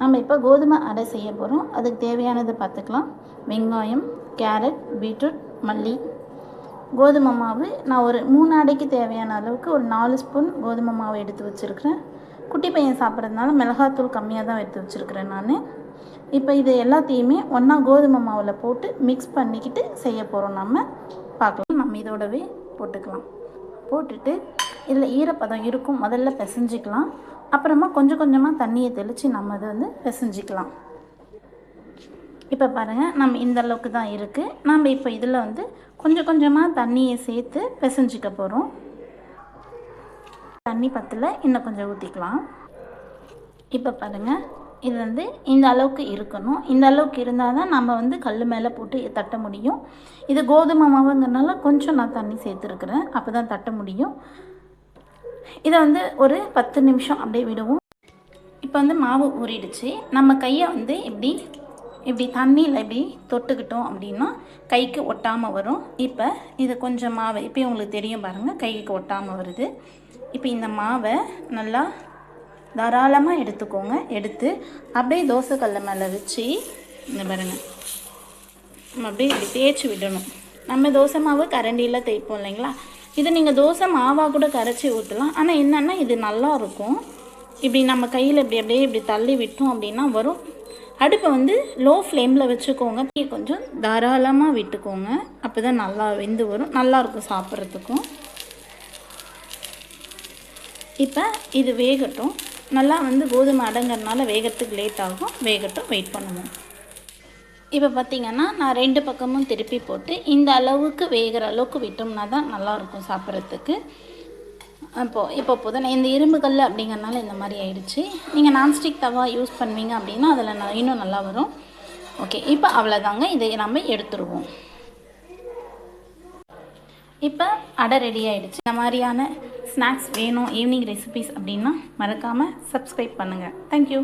நம்ம இப்போ கோதுமை அடை செய்ய போகிறோம் அதுக்கு தேவையானதை பார்த்துக்கலாம். வெங்காயம் கேரட் பீட்ரூட் மல்லி. கோதுமை மாவு நான் ஒரு மூணு அடைக்கு தேவையான அளவுக்கு ஒரு நாலு ஸ்பூன் கோதுமை மாவு எடுத்து வச்சுருக்கிறேன். குட்டி பையன் சாப்பிட்றதுனால மிளகாத்தூள் கம்மியாக தான் எடுத்து வச்சுருக்கிறேன் நான். இப்போ இது எல்லாத்தையுமே ஒன்றா கோதுமை மாவில் போட்டு மிக்ஸ் பண்ணிக்கிட்டு செய்ய போகிறோம் நம்ம. பார்க்கலாம். நம்ம இதோடவே போட்டுக்கலாம். போட்டுட்டு இதில் ஈரப்பதம் இருக்கும் முதல்ல பிசைஞ்சிக்கலாம். அப்புறமா கொஞ்சம் கொஞ்சமாக தண்ணியை தெளித்து நம்ம அதை வந்து பிசைஞ்சிக்கலாம். இப்போ பாருங்கள் நம்ம இந்த அளவுக்கு தான் இருக்குது நம்ம இப்போ இதில் வந்து கொஞ்சம் கொஞ்சமாக தண்ணியை சேர்த்து பிசைஞ்சிக்க போகிறோம் தண்ணி பத்தில் இன்னும் கொஞ்சம் ஊற்றிக்கலாம் இப்போ பாருங்கள் இது வந்து இந்த அளவுக்கு இருக்கணும். இந்த அளவுக்கு இருந்தால் தான் நம்ம வந்து கல் மேலே போட்டு தட்ட முடியும். இது கோதுமை மாவுங்கிறனால கொஞ்சம் நான் தண்ணி சேர்த்துருக்குறேன். அப்போ தான் தட்ட முடியும். இதை வந்து ஒரு பத்து நிமிஷம் அப்படியே விடுவோம். இப்போ வந்து மாவு ஊறிடுச்சு. நம்ம கையை வந்து இப்படி இப்படி தண்ணியில் இப்படி தொட்டுக்கிட்டோம் அப்படின்னா கைக்கு ஒட்டாமல் வரும். இப்போ இது கொஞ்சம் மாவை இப்போ உங்களுக்கு தெரியும் பாருங்கள் கைக்கு ஒட்டாமல் வருது. இப்போ இந்த மாவை நல்லா தாராளமாக எடுத்துக்கோங்க. எடுத்து அப்படியே தோசைக்கல்ல மேலே வச்சு இந்த பாருங்கள் நம்ம அப்படியே இப்படி தேய்ச்சி விடணும். நம்ம தோசை மாவு கரண்டியில் தேய்ப்போம் இல்லைங்களா? இது நீங்கள் தோசை மாவாக கூட கரைச்சி ஊற்றலாம் ஆனால் என்னென்னா இது நல்லா இருக்கும். இப்படி நம்ம கையில் இப்படி அப்படியே இப்படி தள்ளி விட்டோம் அப்படின்னா வரும். அடுப்பை வந்து லோ ஃப்ளேமில் வச்சுக்கோங்க. கொஞ்சம் தாராளமாக விட்டுக்கோங்க. அப்போ தான் நல்லா வெந்து வரும். நல்லாயிருக்கும் சாப்பிட்றதுக்கும். இப்போ இது வேகட்டும். நல்லா வந்து கோதுமை அடங்கிறதுனால வேகத்துக்கு லேட் ஆகும். வேகட்டும் வெயிட் பண்ணுவோம். இப்போ பார்த்திங்கன்னா நான் ரெண்டு பக்கமும் திருப்பி போட்டு இந்த அளவுக்கு வேகிற அளவுக்கு விட்டோம்னா தான் நல்லாயிருக்கும் சாப்பிட்றதுக்கு. அப்போது இப்போ புதனை இந்த இரும்பு கல் அப்படிங்கிறனால இந்த மாதிரி ஆயிடுச்சு. நீங்கள் நான்ஸ்டிக் தவா யூஸ் பண்ணுவீங்க அப்படின்னா அதில் நான் இன்னும் நல்லா வரும். ஓகே இப்போ அவ்வளோதாங்க இதை நம்ம எடுத்துருவோம். இப்போ அடை ரெடி ஆகிடுச்சு இந்த மாதிரியான ஸ்நாக்ஸ் வேணும் ஈவினிங் ரெசிபிஸ் அப்படின்னா மறக்காமல் சப்ஸ்கிரைப் பண்ணுங்கள் தேங்க்யூ